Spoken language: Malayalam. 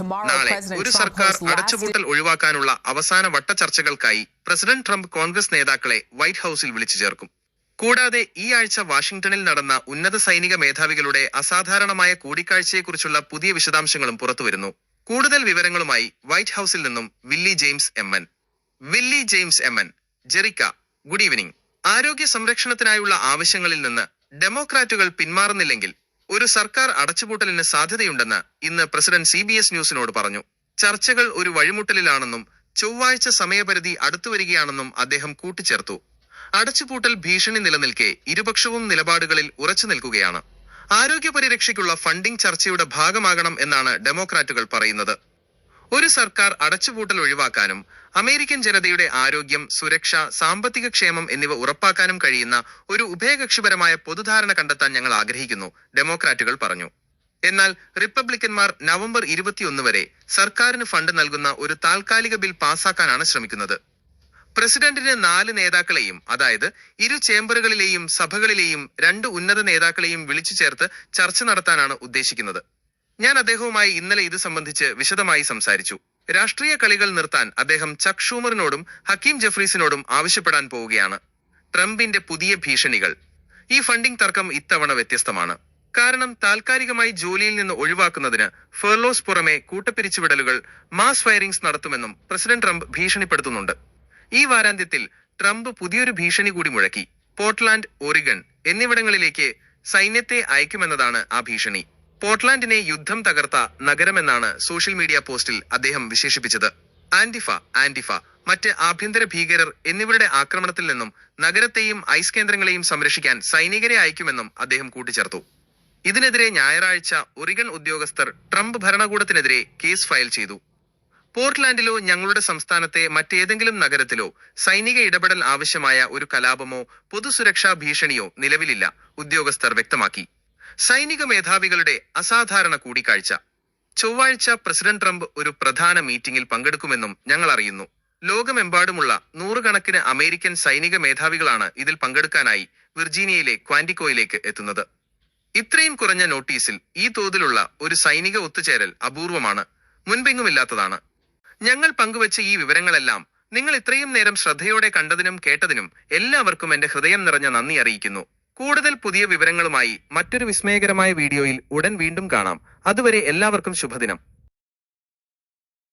നാളെ ഒരു സർക്കാർ അടച്ചുപൂട്ടൽ ഒഴിവാക്കാനുള്ള അവസാന വട്ട ചർച്ചകൾക്കായി പ്രസിഡന്റ് ട്രംപ് കോൺഗ്രസ് നേതാക്കളെ വൈറ്റ് ഹൌസിൽ വിളിച്ചു ചേർക്കും. കൂടാതെ ഈ ആഴ്ച വാഷിംഗ്ടണിൽ നടന്ന ഉന്നത സൈനിക മേധാവികളുടെ അസാധാരണമായ കൂടിക്കാഴ്ചയെക്കുറിച്ചുള്ള പുതിയ വിശദാംശങ്ങളും പുറത്തുവരുന്നു. കൂടുതൽ വിവരങ്ങളുമായി വൈറ്റ് ഹൌസിൽ നിന്നും Willie James M N. Willie James M N ജെറിക്ക good evening. ആരോഗ്യ സംരക്ഷണത്തിനായുള്ള ആവശ്യങ്ങളിൽ നിന്ന് ഡെമോക്രാറ്റുകൾ പിന്മാറുന്നില്ലെങ്കിൽ ഒരു സർക്കാർ അടച്ചുപൂട്ടലിന് സാധ്യതയുണ്ടെന്ന് ഇന്ന് പ്രസിഡന്റ് സി ബി എസ് ന്യൂസിനോട് പറഞ്ഞു. ചർച്ചകൾ ഒരു വഴിമുട്ടലിലാണെന്നും ചൊവ്വാഴ്ച സമയപരിധി അടുത്തുവരികയാണെന്നും അദ്ദേഹം കൂട്ടിച്ചേർത്തു. അടച്ചുപൂട്ടൽ ഭീഷണി നിലനിൽക്കെ ഇരുപക്ഷവും നിലപാടുകളിൽ ഉറച്ചു നിൽക്കുകയാണ്. ആരോഗ്യ പരിരക്ഷയ്ക്കുള്ള ഫണ്ടിംഗ് ചർച്ചയുടെ ഭാഗമാകണം എന്നാണ് ഡെമോക്രാറ്റുകൾ പറയുന്നത്. ഒരു സർക്കാർ അടച്ചുപൂട്ടൽ ഒഴിവാക്കാനും അമേരിക്കൻ ജനതയുടെ ആരോഗ്യം സുരക്ഷ സാമ്പത്തിക ക്ഷേമം എന്നിവ ഉറപ്പാക്കാനും കഴിയുന്ന ഒരു ഉഭയകക്ഷിപരമായ പൊതുധാരണ കണ്ടെത്താൻ ഞങ്ങൾ ആഗ്രഹിക്കുന്നു ഡെമോക്രാറ്റുകൾ പറഞ്ഞു. എന്നാൽ റിപ്പബ്ലിക്കന്മാർ നവംബർ ഇരുപത്തിയൊന്ന് വരെ സർക്കാരിന് ഫണ്ട് നൽകുന്ന ഒരു താൽക്കാലിക ബിൽ പാസാക്കാനാണ് ശ്രമിക്കുന്നത്. പ്രസിഡന്റിന് നാല് നേതാക്കളെയും അതായത് ഇരു ചേംബറുകളിലെയും സഭകളിലെയും രണ്ട് ഉന്നത നേതാക്കളെയും വിളിച്ചു ചേർത്ത് ചർച്ച നടത്താനാണ് ഉദ്ദേശിക്കുന്നത്. ഞാൻ അദ്ദേഹവുമായി ഇന്നലെ ഇത് സംബന്ധിച്ച് വിശദമായി സംസാരിച്ചു. രാഷ്ട്രീയ കളികൾ നിർത്താൻ അദ്ദേഹം ചക് ഷൂമറിനോടും ഹക്കീം ജഫ്രീസിനോടും ആവശ്യപ്പെടാൻ പോവുകയാണ്. ട്രംപിന്റെ പുതിയ ഭീഷണികൾ. ഈ ഫണ്ടിംഗ് തർക്കം ഇത്തവണ വ്യത്യസ്തമാണ്. കാരണം താൽക്കാലികമായി ജോലിയിൽ നിന്ന് ഒഴിവാക്കുന്നതിന് ഫെർലോസ് പുറമെ കൂട്ടപ്പിരിച്ചുവിടലുകൾ മാസ് ഫയറിംഗ്സ് നടത്തുമെന്നും പ്രസിഡന്റ് ട്രംപ് ഭീഷണിപ്പെടുത്തുന്നുണ്ട്. ഈ വാരാന്ത്യത്തിൽ ട്രംപ് പുതിയൊരു ഭീഷണി കൂടി മുഴക്കി. പോർട്ട്ലാൻഡ് ഒറിഗൺ എന്നിവിടങ്ങളിലേക്ക് സൈന്യത്തെ അയക്കുമെന്നതാണ് ആ ഭീഷണി. പോർട്ട്ലാൻഡിനെ യുദ്ധം തകർത്ത നഗരമെന്നാണ് സോഷ്യൽ മീഡിയ പോസ്റ്റിൽ അദ്ദേഹം വിശേഷിപ്പിച്ചത്. ആന്റിഫ ആന്റിഫ മറ്റ് ആഭ്യന്തര ഭീകരർ എന്നിവരുടെ ആക്രമണത്തിൽ നിന്നും നഗരത്തെയും ഐസ് കേന്ദ്രങ്ങളെയും സംരക്ഷിക്കാൻ സൈനികരെ അയക്കുമെന്നും അദ്ദേഹം കൂട്ടിച്ചേർത്തു. ഇതിനെതിരെ ഞായറാഴ്ച ഒറിഗൺ ഉദ്യോഗസ്ഥർ ട്രംപ് ഭരണകൂടത്തിനെതിരെ കേസ് ഫയൽ ചെയ്തു. പോർട്ട്ലാൻഡിലോ ഞങ്ങളുടെ സംസ്ഥാനത്തെ മറ്റേതെങ്കിലും നഗരത്തിലോ സൈനിക ഇടപെടൽ ആവശ്യമായ ഒരു കലാപമോ പൊതുസുരക്ഷാ ഭീഷണിയോ നിലവിലില്ല ഉദ്യോഗസ്ഥർ വ്യക്തമാക്കി. സൈനിക മേധാവികളുടെ അസാധാരണ കൂടിക്കാഴ്ച. ചൊവ്വാഴ്ച പ്രസിഡന്റ് ട്രംപ് ഒരു പ്രധാന മീറ്റിംഗിൽ പങ്കെടുക്കുമെന്നും ഞങ്ങൾ അറിയുന്നു. ലോകമെമ്പാടുമുള്ള നൂറുകണക്കിന് അമേരിക്കൻ സൈനിക മേധാവികളാണ് ഇതിൽ പങ്കെടുക്കാനായി വിർജീനിയയിലെ ക്വാന്റിക്കോയിലേക്ക് എത്തുന്നത്. ഇത്രയും കുറഞ്ഞ നോട്ടീസിൽ ഈ തോതിലുള്ള ഒരു സൈനിക ഒത്തുചേരൽ അപൂർവമാണ് മുൻപെങ്ങുമില്ലാത്തതാണ്. ഞങ്ങൾ പങ്കുവച്ച ഈ വിവരങ്ങളെല്ലാം നിങ്ങൾ ഇത്രയും നേരം ശ്രദ്ധയോടെ കണ്ടതിനും കേട്ടതിനും എല്ലാവർക്കും എന്റെ ഹൃദയം നിറഞ്ഞ നന്ദി അറിയിക്കുന്നു. കൂടുതൽ പുതിയ വിവരങ്ങളുമായി മറ്റൊരു വിസ്മയകരമായ വീഡിയോയിൽ ഉടൻ വീണ്ടും കാണാം. അതുവരെ എല്ലാവർക്കും ശുഭദിനം.